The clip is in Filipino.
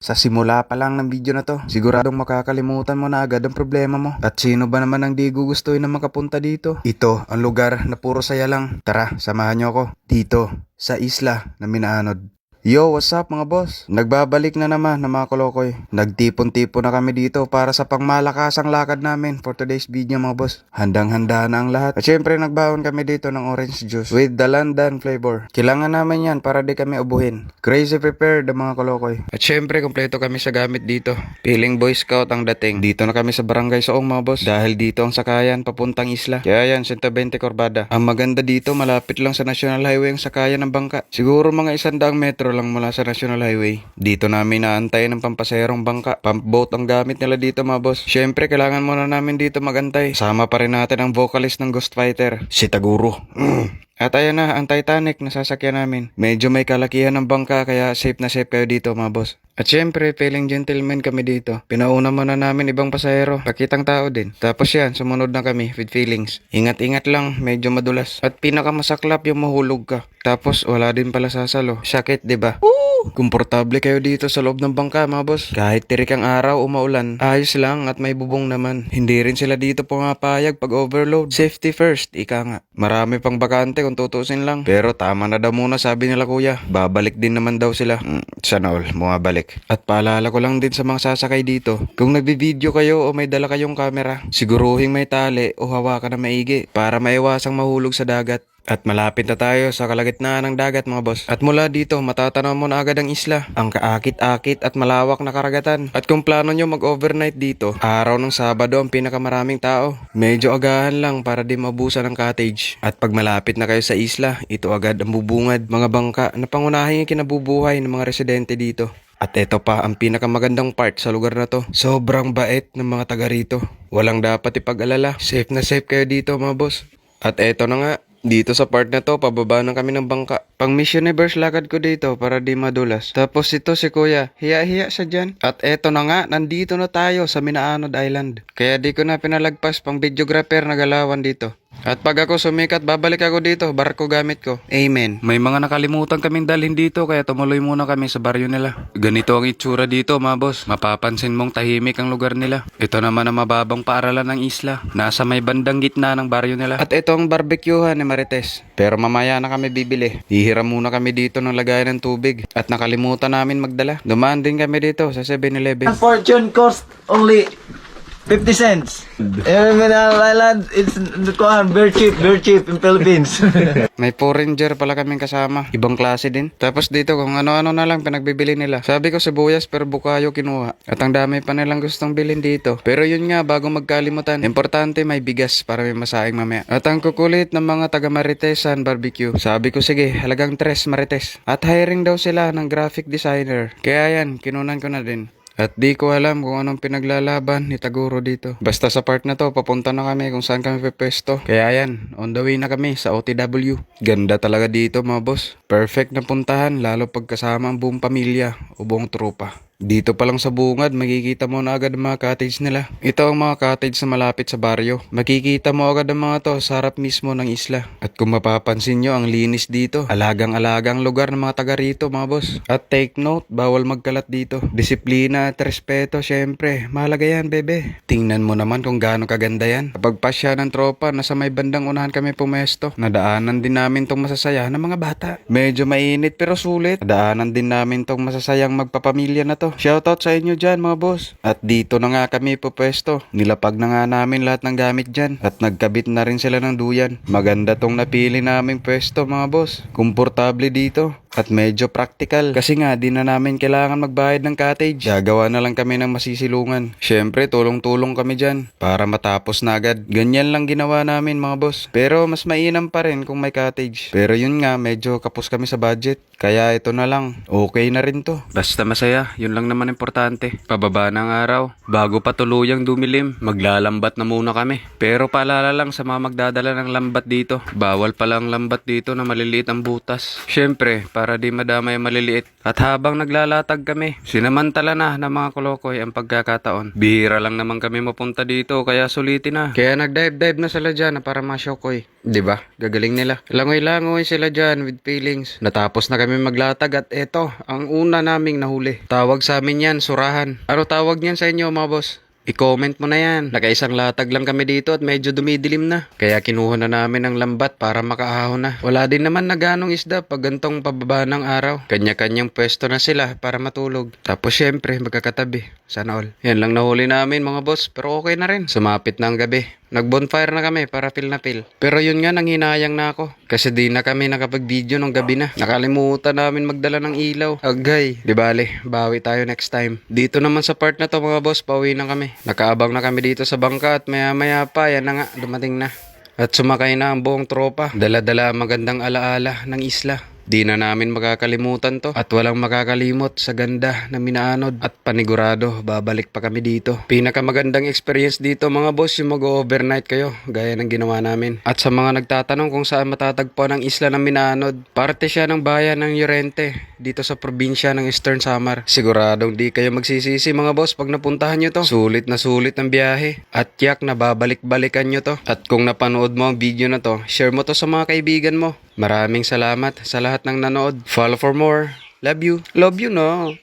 Sa simula pa lang ng video na to, siguradong makakalimutan mo na agad ang problema mo. At sino ba naman ang di gugustuhin na makapunta dito? Ito, ang lugar na puro saya lang. Tara, samahan niyo ako. Dito, sa isla na Minaanod. Yo, what's up mga boss? Nagbabalik na naman ng mga kolokoy. Nagtipon-tipon na kami dito para sa pangmalakasang lakad namin for today's video mga boss. Handang-handa na ang lahat. At syempre nagbawon kami dito ng orange juice with the London flavor. Kailangan namin yan para di kami ubuhin. Crazy prepared ang mga kolokoy. At syempre kompleto kami sa gamit dito. Piling Boy Scout ang dating. Dito na kami sa barangay Soong mga boss. Dahil dito ang sakayan papuntang isla. Kaya yan, 120 Corbada. Ang maganda dito, malapit lang sa National Highway ang sakayan ng bangka. Siguro mga isandaang metro lang mula sa National Highway. Dito namin naantay ng pampaserong bangka. Pump boat ang gamit nila dito mga boss. Syempre, kailangan muna namin dito magantay. Sama pa rin natin ang vocalist ng Ghost Fighter, si Taguro. At ayan na, ang Titanic na sasakyan namin. Medyo may kalakihan ng bangka kaya safe na safe kayo dito mga boss. At syempre, feeling gentleman kami dito. Pinauna muna namin ibang pasahero. Pakitang tao din. Tapos yan, sumunod na kami with feelings. Ingat-ingat lang, medyo madulas. At pinakamasaklap yung mahulog ka. Tapos wala din pala sasalo. Sakit, di ba? Komportable kayo dito sa loob ng bangka mga boss. Kahit tirik ang araw o maulan, ayos lang at may bubong naman. Hindi rin sila dito pumapayag pag overload. Safety first, ika nga. Marami pang bakante kung tutusin lang. Pero tama na daw muna sabi nila kuya. Babalik din naman daw sila. Mm, sana all, bumabalik. At paalala ko lang din sa mga sasakay dito. Kung nagbi-video kayo o may dala kayong camera, siguruhing may tali o hawakan na maigi para maiwasang mahulog sa dagat. At malapit na tayo sa kalagitnaan ng dagat mga boss. At mula dito, matatanaw mo na agad ang isla. Ang kaakit-akit at malawak na karagatan. At kung plano nyo mag-overnight dito, araw ng Sabado ang pinakamaraming tao. Medyo agahan lang para di mabusan ng cottage. At pag malapit na kayo sa isla, ito agad ang bubungad, mga bangka na pangunahin yung kinabubuhay ng mga residente dito. At ito pa ang pinakamagandang part sa lugar na to. Sobrang bait ng mga taga rito. Walang dapat ipag-alala. Safe na safe kayo dito mga boss. At eto na nga, dito sa part na to, pababa na kami ng bangka. Pang Miss Universe lakad ko dito para di madulas. Tapos ito si kuya, hiya-hiya siya dyan. At eto na nga, nandito na tayo sa Minaanod Island. Kaya di ko na pinalagpas pang videographer na galawan dito. At pag ako sumikat, babalik ako dito, barko gamit ko. Amen. May mga nakalimutan kaming dalhin dito, kaya tumuloy muna kami sa baryo nila. Ganito ang itsura dito, mga boss. Mapapansin mong tahimik ang lugar nila. Ito naman ang mababang paaralan ng isla. Nasa may bandang gitna ng baryo nila. At ito ang barbecuehan ni Marites. Pero mamaya na kami bibili. Hihiram muna kami dito ng lagayan ng tubig. At nakalimutan namin magdala. Dumaan din kami dito sa 7-Eleven. Fortune cost only 50 cents. And Mineral Island, it's kuhan, very cheap, very cheap in Philippines. May Ranger pala kaming kasama. Ibang klase din. Tapos dito kung ano-ano na lang pinagbibili nila. Sabi ko sibuyas pero bukayo kinuha. At ang dami pa nilang gustong bilhin dito. Pero yun nga bago magkalimutan. Importante may bigas para may masaing mamaya. At ang kukulit ng mga taga Maritesan Barbecue. Sabi ko sige halagang tres Marites. At hiring daw sila ng graphic designer. Kaya yan kinunan ko na din. At di ko alam kung anong pinaglalaban ni Taguro dito. Basta sa part na to, papunta na kami kung saan kami pepesto. Kaya yan, on the way na kami sa OTW. Ganda talaga dito mga boss. Perfect na puntahan, lalo pagkasama ang buong pamilya o buong tropa. Dito pa lang sa bungad, makikita mo na agad ang mga cottage nila. Ito ang mga cottage na malapit sa baryo. Makikita mo agad ang mga to sa harap mismo ng isla. At kung mapapansin nyo, ang linis dito. Alagang-alagang lugar ng mga taga rito, mga boss. At take note, bawal magkalat dito. Disiplina at respeto, syempre. Mahalaga yan, bebe. Tingnan mo naman kung gaano kaganda yan. Kapag pasya ng tropa, nasa may bandang unahan kami pumesto. Nadaanan din namin tong masasaya ng mga bata. Medyo mainit pero sulit. Nadaanan din namin tong masasayang magpapamilya na to. Shoutout sa inyo dyan mga boss. At dito na nga kami pupesto. Nilapag na nga namin lahat ng gamit dyan. At nagkabit na rin sila ng duyan. Maganda tong napili naming pwesto mga boss. Komportable dito. At medyo practical. Kasi nga, di na namin kailangan magbayad ng cottage. Gagawa na lang kami ng masisilungan. Siyempre, tulong-tulong kami dyan. Para matapos na agad. Ganyan lang ginawa namin mga boss. Pero mas mainam pa rin kung may cottage. Pero yun nga, medyo kapos kami sa budget. Kaya ito na lang. Okay na rin to. Basta masaya. Yun lang naman importante. Pababa ng araw. Bago pa tuluyang dumilim, maglalambat na muna kami. Pero paalala lang sa mga magdadala ng lambat dito. Bawal pala ang lambat dito na maliliit ang butas. Siyempre, para di madamay ang maliliit. At habang naglalatag kami, sinamantala na ng mga kolokoy ang pagkakataon. Bihira lang naman kami mapunta dito kaya sulitin na. Kaya nagdive-dive na sila dyan para masyokoy. ba? Gagaling nila. Langoy-langoy sila dyan with feelings. Natapos na kami maglatag at eto, ang una naming nahuli. Tawag sa amin yan, surahan. Ano tawag niyan sa inyo mga boss? I-comment mo na yan. Nakaisang latag lang kami dito at medyo dumidilim na. Kaya kinuha na namin ang lambat para makaahon na. Wala din naman na ganong isda pag gantong pababa ng araw. Kanya-kanyang pwesto na sila para matulog. Tapos syempre, magkakatabi. Sana all. Yan lang nahuli namin mga boss. Pero okay na rin. Sumapit na ang gabi. Nag-bonfire na kami para feel na feel. Pero yun nga, nanghinayang na ako. Kasi di na kami nakapag-video nung gabi na. Nakalimutan namin magdala ng ilaw. Agay. Di bale, bawi tayo next time. Dito naman sa part na to mga boss, pauwi na kami. Nakaabang na kami dito sa bangka at maya maya pa, yan na nga, dumating na. At sumakay na ang buong tropa. Dala-dala ang magandang alaala ng isla. Di na namin makakalimutan to at walang makakalimot sa ganda na minaanod at panigurado babalik pa kami dito. Pinakamagandang experience dito mga boss yung mag-overnight kayo gaya ng ginawa namin. At sa mga nagtatanong kung saan matatagpuan ang isla ng Minaanod, parte siya ng bayan ng Llorente dito sa probinsya ng Eastern Samar. Siguradong di kayo magsisisi mga boss pag napuntahan nyo to. Sulit na sulit ang biyahe at yak na babalik-balikan nyo to. At kung napanood mo ang video na to, share mo to sa mga kaibigan mo. Maraming salamat sa lahat ng nanood. Follow for more. Love you. Love you no.